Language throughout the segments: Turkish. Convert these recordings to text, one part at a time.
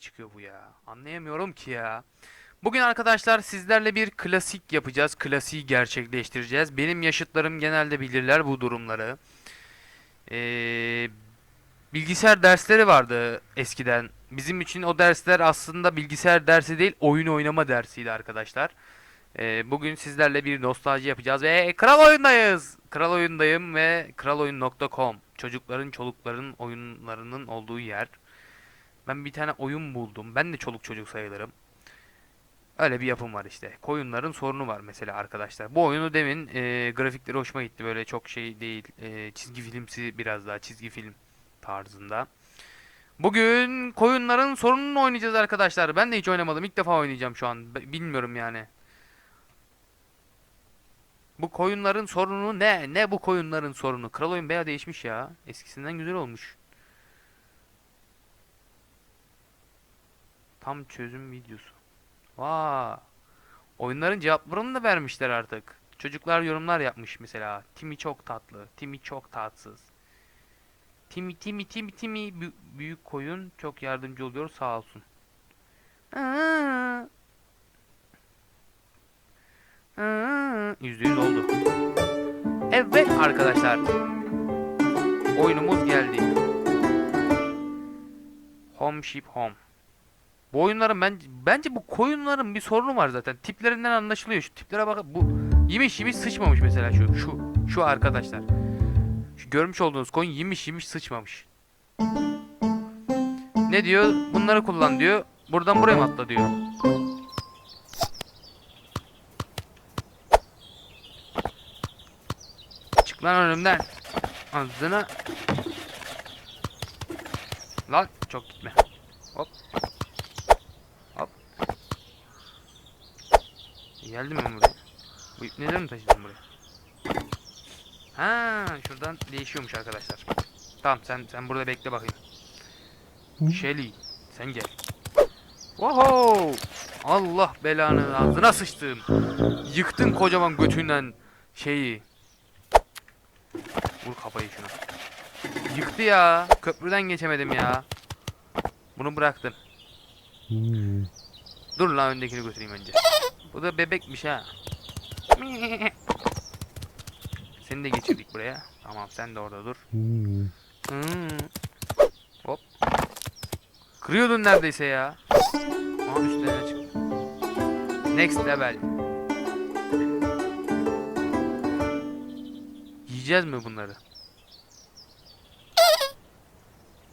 çıkıyor bu ya? Anlayamıyorum ki ya. Bugün arkadaşlar sizlerle bir klasik yapacağız. Klasiği gerçekleştireceğiz. Benim yaşıtlarım genelde bilirler bu durumları. Ee, bilgisayar dersleri vardı eskiden. Bizim için o dersler aslında bilgisayar dersi değil, oyun oynama dersiydi arkadaşlar. Ee, bugün sizlerle bir nostalji yapacağız ve Kral Oyundayız. Kral Oyundayım ve kraloyun.com. Çocukların, çolukların oyunlarının olduğu yer. Ben bir tane oyun buldum. Ben de çoluk çocuk sayılırım. Öyle bir yapım var işte. Koyunların sorunu var mesela arkadaşlar. Bu oyunu demin e, grafikleri hoşuma gitti. Böyle çok şey değil. e, çizgi filmsi biraz daha çizgi film tarzında. Bugün koyunların sorununu oynayacağız arkadaşlar. Ben de hiç oynamadım. İlk defa oynayacağım şu an. B- Bilmiyorum yani. Bu koyunların sorunu ne? Ne bu koyunların sorunu? Kral oyun bayağı değişmiş ya. Eskisinden güzel olmuş. Tam çözüm videosu. Vaa. Oyunların cevaplarını da vermişler artık. Çocuklar yorumlar yapmış mesela. Timi çok tatlı. Timi çok tatsız. Timi Timi Timi Timi bü- büyük koyun çok yardımcı oluyor sağ olsun. Aa. Aa, Yüzde yüz oldu. Evet arkadaşlar. Oyunumuz geldi. Home Ship Home. Bu oyunların ben bence bu koyunların bir sorunu var zaten. Tiplerinden anlaşılıyor. Şu tiplere bak. Bu yemiş yemiş sıçmamış mesela şu şu şu arkadaşlar. Şu görmüş olduğunuz koyun yemiş yemiş sıçmamış. Ne diyor? Bunları kullan diyor. Buradan buraya mı atla diyor. Çık lan önümden. Ağzına. Lan çok gitme. Hop. Geldim ben buraya. Bu ip neden mi taşıdın buraya? Ha, şuradan değişiyormuş arkadaşlar. Tamam sen sen burada bekle bakayım. Shelly sen gel. Wow! Allah belanı ağzına sıçtım. Yıktın kocaman götünden şeyi. Vur kafayı şuna. Yıktı ya. Köprüden geçemedim ya. Bunu bıraktım. Dur lan öndekini götüreyim önce. Bu da bebekmiş ha. Seni de geçirdik buraya. Tamam sen de orada dur. Hmm. Hop. Kırıyordun neredeyse ya. Aha üstlerine çık. Next level. Yiyeceğiz mi bunları?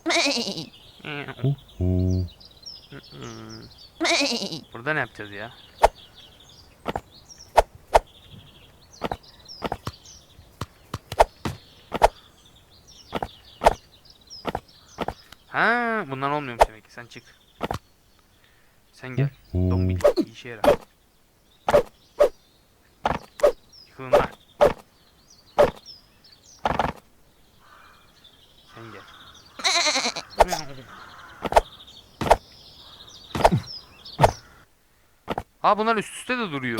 Burada ne yapacağız ya? Ha, bundan olmuyormuş demek ki. Sen çık. Sen gel. Dombil bir işe yarar. Yıkılın lan. Sen gel. Aa bunlar üst üste de duruyor.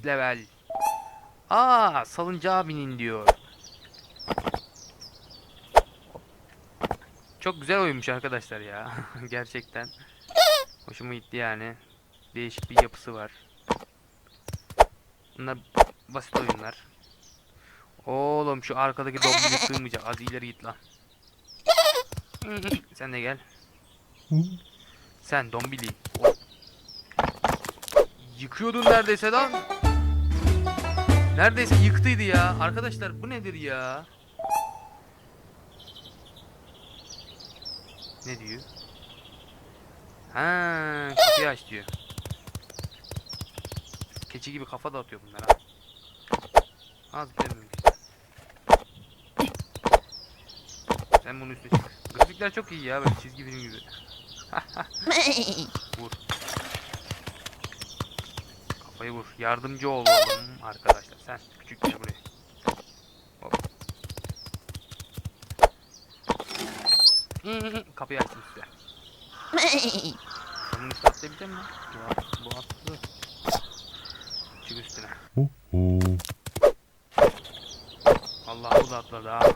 Next level. Aa salıncağa binin diyor. Çok güzel oyunmuş arkadaşlar ya. Gerçekten. Hoşuma gitti yani. Değişik bir yapısı var. Bunlar basit oyunlar. Oğlum şu arkadaki dombili sığmayacak. Az ileri git lan. Sen de gel. Sen dombili. Yıkıyordun neredeyse lan. Neredeyse yıktıydı ya. Arkadaşlar bu nedir ya? Ne diyor? Ha, kapıyı aç diyor. Keçi gibi kafa da atıyor bunlar ha. Az gelmemiş. Sen bunun üstüne çık. Grafikler çok iyi ya böyle çizgi film gibi. Vur. Kafayı vur. Yardımcı ol oğlum arkadaşlar. Sen küçük gel buraya. Hop. Kapıyı açtım size. Bunun üstüne atlayabilecek misin? Bu, at- bu atladı. Çık üstüne. Allah bu da atladı ha.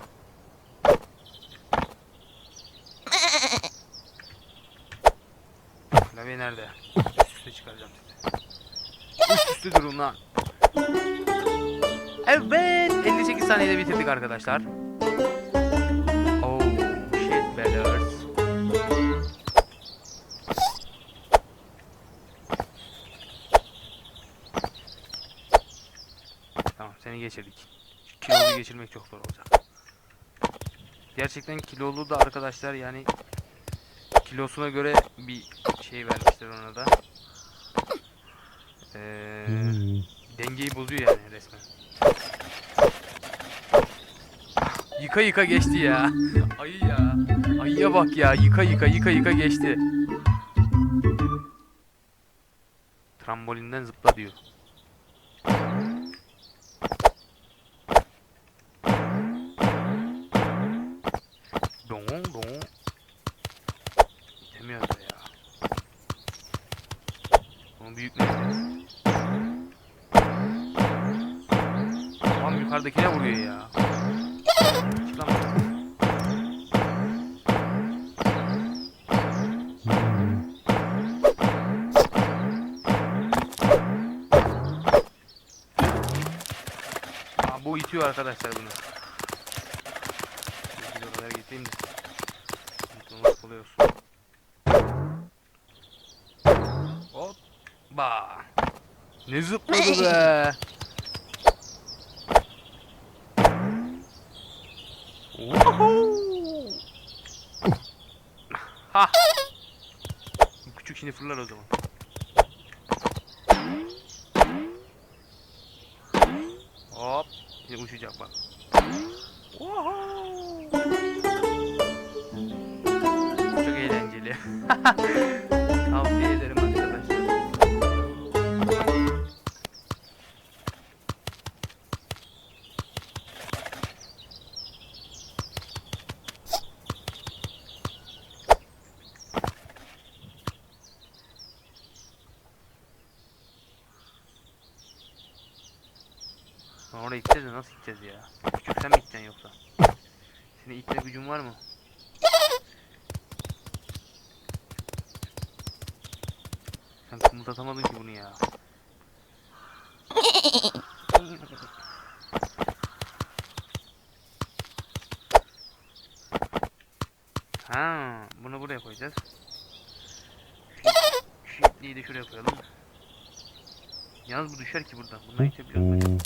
Klavye nerede? Üst üste çıkaracağım sizi. Üst üste durun lan. Evet 58 saniyede bitirdik arkadaşlar. Oh seni geçirdik. Kilolu geçirmek çok zor olacak. Gerçekten kilolu da arkadaşlar yani kilosuna göre bir şey vermişler ona da. Hmm. dengeyi bozuyor yani resmen. Yıka yıka geçti ya. Ayı ya. Ayıya bak ya. Yıka yıka yıka yıka geçti. Trambolinden zıpla diyor. Don don. Demiyor da ya. Bunun büyük ne? Tamam yukarıdakine vuruyor ya. Bu itiyor arkadaşlar bunu. Kadar getireyim de. Unutulmaz oluyorsun. Hoppa. Ne zıpladı be. Woohoo! ha. Bu küçük şimdi fırlar o zaman. Hop. Şimdi uçacak bak. Woohoo! Çok eğlenceli. Tavsiye Lan Oraya gideceğiz de nasıl gideceğiz ya? Küçük sen mi gideceksin yoksa? Senin itme gücün var mı? Sen kımıldatamadın ki bunu ya. Ha, bunu buraya koyacağız. Şu, şu ipliği de şuraya koyalım. Yalnız bu düşer ki buradan. Bundan itebiliyoruz mu?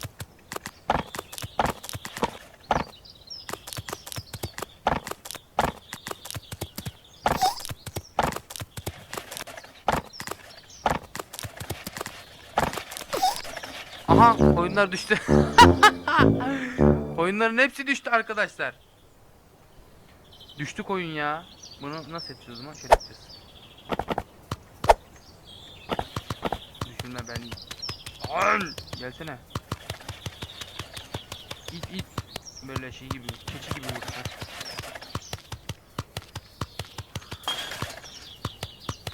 Aha oyunlar düştü. Oyunların hepsi düştü arkadaşlar. Düştü koyun ya. Bunu nasıl yapacağız o zaman? Şöyle yapacağız. Düşürme ben. Lan! Gelsene. İt it. Böyle şey gibi, keçi gibi vursa.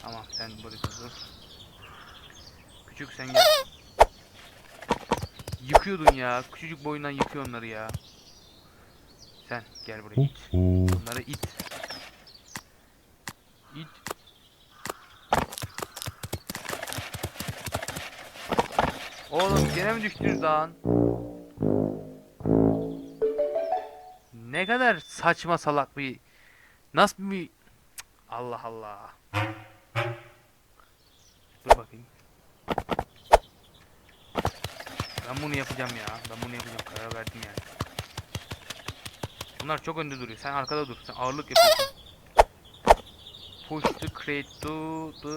Tamam sen burada dur. Küçük sen gel. Yıkıyordun ya. Küçücük boyundan yıkıyor onları ya. Sen gel buraya it. Uhu. Bunları it. İt. Oğlum gene mi düştünüz lan? Ne kadar saçma salak bir... Nasıl bir... Allah Allah. Dur bakayım. Ben bunu yapacağım ya. Ben bunu yapacağım. Karar verdim yani. Bunlar çok önde duruyor. Sen arkada dur. Sen ağırlık yapıyorsun. Push the crate to the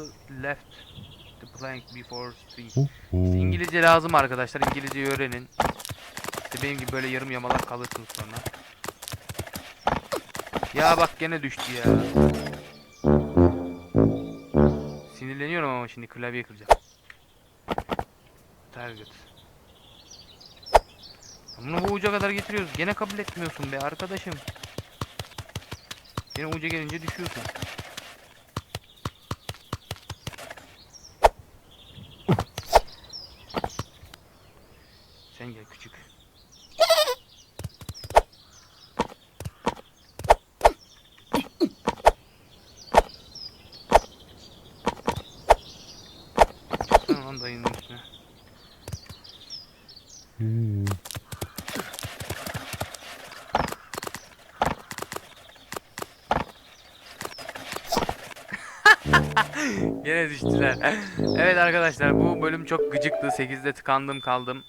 left. The plank before swing. İşte. İngilizce lazım arkadaşlar. İngilizce öğrenin. İşte benim gibi böyle yarım yamalak kalırsınız sonra. Ya bak gene düştü ya. Sinirleniyorum ama şimdi klavye kıracağım. Target. Bunu bu uca kadar getiriyoruz. Gene kabul etmiyorsun be arkadaşım. Yine uca gelince düşüyorsun. Sen gel küçük. Gene düştüler. evet arkadaşlar bu bölüm çok gıcıktı. 8'de tıkandım kaldım.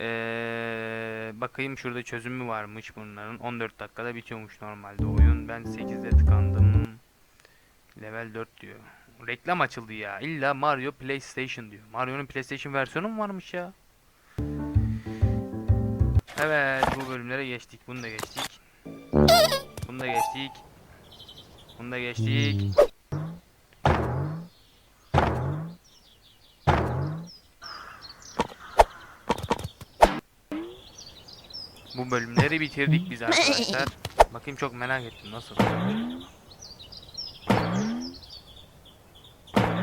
Ee, bakayım şurada çözümü varmış bunların. 14 dakikada bitiyormuş normalde oyun. Ben 8'de tıkandım. Level 4 diyor. Reklam açıldı ya. İlla Mario PlayStation diyor. Mario'nun PlayStation versiyonu mu varmış ya? Evet bu bölümlere geçtik. Bunu da geçtik. Bunu da geçtik. Bunu da geçtik. Bölümleri bitirdik biz arkadaşlar. Bakayım çok merak ettim nasıl.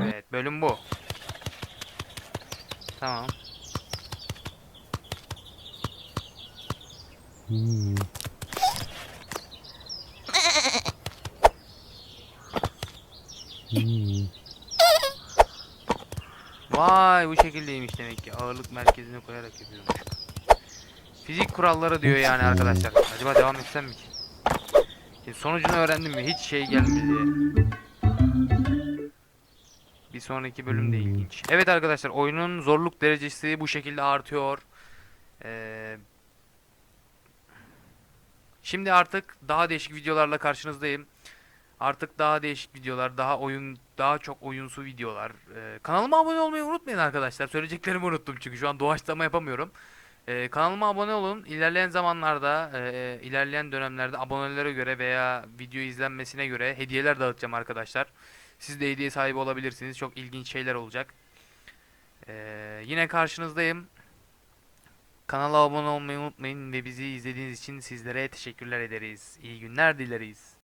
Evet bölüm bu. Tamam. Hmm. Hmm. Vay bu şekildeymiş demek ki. Ağırlık merkezine koyarak yapıyormuş. Fizik kuralları diyor yani arkadaşlar. Acaba devam etsem mi ki? Şimdi sonucunu öğrendim mi? Hiç şey gelmedi. Bir sonraki bölüm de ilginç. Evet arkadaşlar oyunun zorluk derecesi bu şekilde artıyor. Ee, şimdi artık daha değişik videolarla karşınızdayım. Artık daha değişik videolar, daha oyun, daha çok oyunsu videolar. Ee, kanalıma abone olmayı unutmayın arkadaşlar. Söyleyeceklerimi unuttum çünkü şu an doğaçlama yapamıyorum. Ee, kanalıma abone olun. İlerleyen zamanlarda, e, ilerleyen dönemlerde abonelere göre veya video izlenmesine göre hediyeler dağıtacağım arkadaşlar. Siz de hediye sahibi olabilirsiniz. Çok ilginç şeyler olacak. Ee, yine karşınızdayım. Kanala abone olmayı unutmayın ve bizi izlediğiniz için sizlere teşekkürler ederiz. İyi günler dileriz.